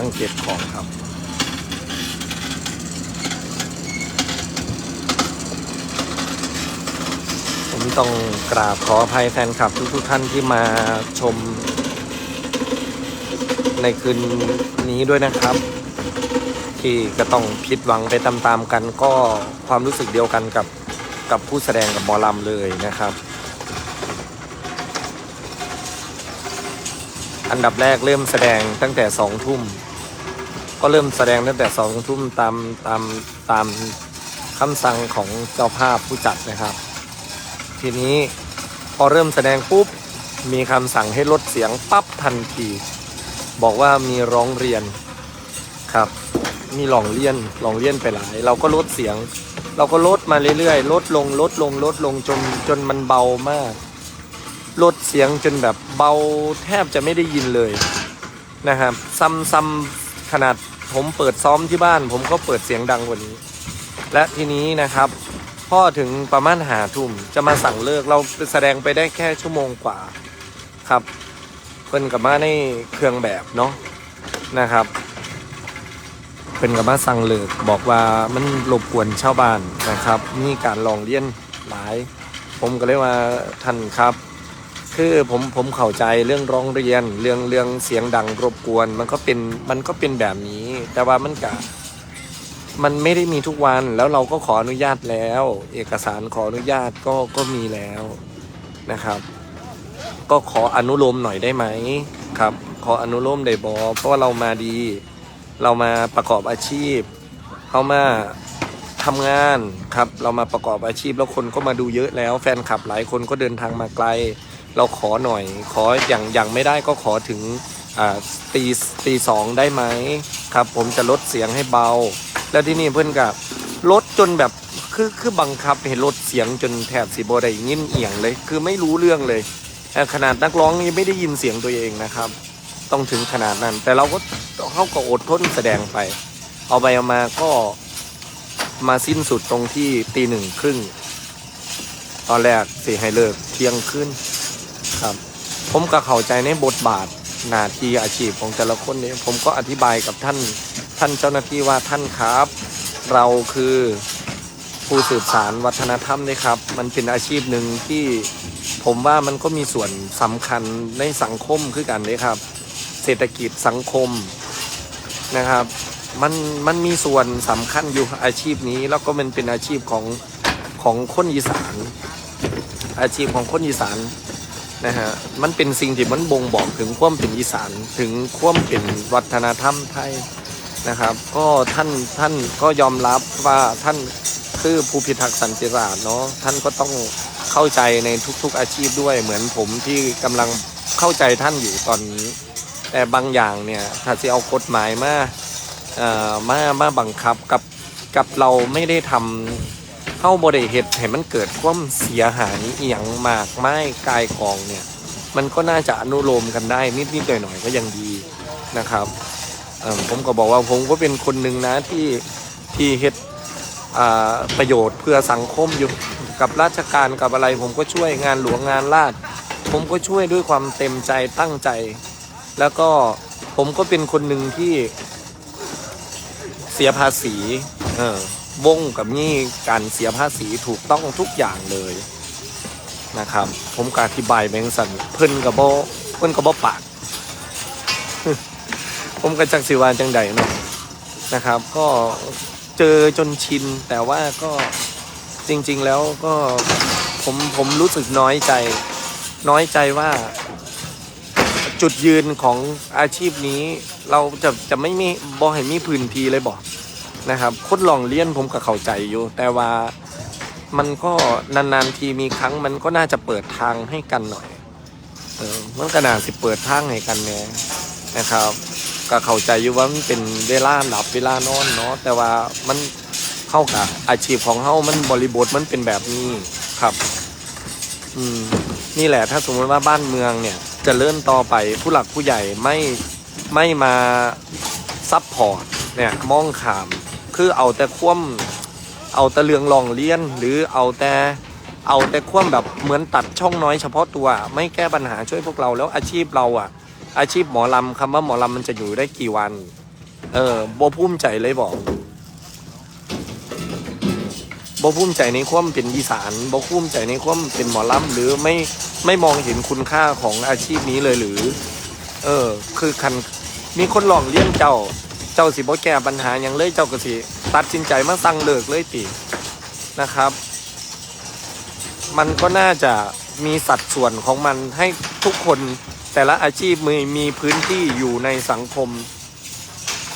นั่งเก็บของครับ ผมต้องกราบขออภัยแฟนคลับทุกๆท่านที่มาชม ในคืนนี้ด้วยนะครับ ที่ก็ต้องผิดหวังไปตามๆกันก็ความรู้สึกเดียวกันกับกับผู้แสดงกับหมอลำเลยนะครับอันดับแรกเริ่มแสดงตั้งแต่สองทุ่ม ก็เริ่มแสดงตั้งแต่สองทุ่มตามตามตามคำสั่งของเจ้าภาพผู้จัดนะครับ ทีนี้พอเริ่มแสดงปุ๊บมีคำสั่งให้ลดเสียงปั๊บทันทีบอกว่ามีร้องเรียนครับ มีหลองเลียนหลองเลียนไปหลาย เราก็ลดเสียง เราก็ลดมาเรื่อยๆ ลดลงลดลงลดลงจนจนมันเบามาก ลดเสียงจนแบบเบาแทบจะไม่ได้ยินเลยนะครับซ้ำซ้ำขนาด ผมเปิดซ้อมที่บ้าน ผมก็เปิดเสียงดังกว่านี้ และทีนี้นะครับ พ่อถึงประมาณหาทุ่มจะมาสั่งเลิกเราแสดงไปได้แค่ชั่วโมงกว่าครับเพิ่นกับมาในเครื่องแบบเนาะนะครับเพิ่นกับมาสั่งเลิกบอกว่ามันรบกวนชาวบ้านนะครับ มีการลองเลียนหลาย ผมก็เลยว่าท่านครับ คือผมผมเข้าใจเรื่องร้องเรียนเรื่องเรื่องเสียงดังรบกวน มันก็เป็นมันก็เป็นแบบนี้ แต่ว่ามันกะมันไม่ได้มีทุกวันแล้วเราก็ขออนุญาตแล้ว เอกสารขออนุญาตก็ก็มีแล้วนะครับ ก็ขออนุโลมหน่อยได้ไหมครับ ขออนุโลมได้บอเพราะว่าเรามาดี เรามาประกอบอาชีพเขามาทำงานครับ เรามาประกอบอาชีพแล้วคนก็มาดูเยอะแล้ว แฟนคลับหลายคนก็เดินทางมาไกล เราขอหน่อย ขออย่างอย่างไม่ได้ก็ขอถึงตีตีสองได้ไหมครับ ผมจะลดเสียงให้เบา แล้วที่นี่เพื่อนกับลดจนแบบคือคือบังคับเห็นลดเสียงจนแถบสีโบได้ยินเอียงเลย คือไม่รู้เรื่องเลย ขนาดนักร้องยังไม่ได้ยินเสียงตัวเองนะครับ ต้องถึงขนาดนั้น แต่เราก็เขาก็อดทนแสดงไป เอาไปเอามาก็มาสิ้นสุดตรงที่ตีหนึ่งครึ่งตอนแรกสี่ให้เลิกเที่ยงขึ้น ครับ ผมก็เข้าใจในบทบาทหน้าที่อาชีพของแต่ละคนนี้ผมก็อธิบายกับท่านท่านเจ้าหน้าที่ว่าท่านครับ เราคือผู้สืบสารวัฒนธรรมนะครับ มันเป็นอาชีพหนึ่งที่ผมว่ามันก็มีส่วนสำคัญในสังคมคือกันเลยครับ เศรษฐกิจสังคมนะครับ มันมันมีส่วนสำคัญอยู่อาชีพนี้ แล้วก็มันเป็นอาชีพของของคนอีสาน อาชีพของคนอีสาน นะฮะมันเป็นสิ่งที่มันบ่งบอกถึงความเป็นอีสานถึงความเป็นวัฒนธรรมไทยนะครับ ก็ท่านท่านก็ยอมรับว่าท่านคือผู้พิทักษ์สันติราษฎร์เนาะท่านก็ต้องเข้าใจในทุกๆอาชีพด้วยเหมือนผมที่กำลังเข้าใจท่านอยู่ตอนนี้ แต่บางอย่างเนี่ยถ้าจะเอากฎหมายมาเอ่อมามาบังคับกับกับเราไม่ได้ทำ เข้าบริเหตุให้มันเกิดความเสียหายเอียงมากไม่กายกองเนี่ย มันก็น่าจะอนุโลมกันได้นิดนิดหน่อยหน่อยก็ยังดีนะครับผมก็บอกว่าผมก็เป็นคนหนึ่งนะที่ที่เฮ็ดประโยชน์เพื่อสังคมอยู่กับราชการกับอะไร ผมก็ช่วยงานหลวงงานราชผมก็ช่วยด้วยความเต็มใจตั้งใจ แล้วก็ผมก็เป็นคนหนึ่งที่เสียภาษี เออ วงกับนี่การเสียภาษีถูกต้องทุกอย่างเลยนะครับ ผมก็อธิบายแบงสันเพิ่นกับโบเพิ่นกับโบปาก ผมก็จักสิวานจังใดเนาะนะครับ ก็เจอจนชินแต่ว่าก็จริง ๆ แล้วก็ผมผมรู้สึกน้อยใจ น้อยใจว่าจุดยืนของอาชีพนี้เราจะจะไม่มีบอให้มีพื้นที่เลยบอก นะครับคนลองเลี้ยนผมก็เข้าใจอยู่ แต่ว่ามันก็นานๆทีมีครั้งมันก็น่าจะเปิดทางให้กันหน่อย เออมันก็น่าสิเปิดทางให้กันแน่นะครับ ก็เข้าใจอยู่ว่ามันเป็นเวลาหลับเวลานอนเนาะแต่ว่ามันเข้ากับอาชีพของเฮามันบริบทมันเป็นแบบนี้ครับ อืมนี่แหละถ้าสมมติว่าบ้านเมืองเนี่ยจะเจริญต่อไปผู้หลักผู้ใหญ่ไม่ไม่มาซับพอร์ตเนี่ยมองขาม คือเอาแต่คว่ำเอาแต่เรืองลองเลี้ยน หรือเอาแต่เอาแต่คว่ำแบบเหมือนตัดช่องน้อยเฉพาะตัว ไม่แก้ปัญหาช่วยพวกเราแล้วอาชีพเราอะอาชีพหมอลำคำว่าหมอลำมันจะอยู่ได้กี่วัน เออบ่ภูมิใจเลยบอกบ่ภูมิใจในความเป็นอีสานบ่ภูมิใจในความเป็นหมอลำหรือไม่ไม่มองเห็นคุณค่าของอาชีพนี้เลยหรือ เออ คือคันมีคนลองเลี้ยงเจ้า เจ้าสิบ่แก้ปัญหาอย่างเลยเจ้าก็สิตัดสินใจมาสั่งเลิกเลยตินะครับ มันก็น่าจะมีสัดส่วนของมันให้ทุกคนแต่ละอาชีพมีมีพื้นที่อยู่ในสังคม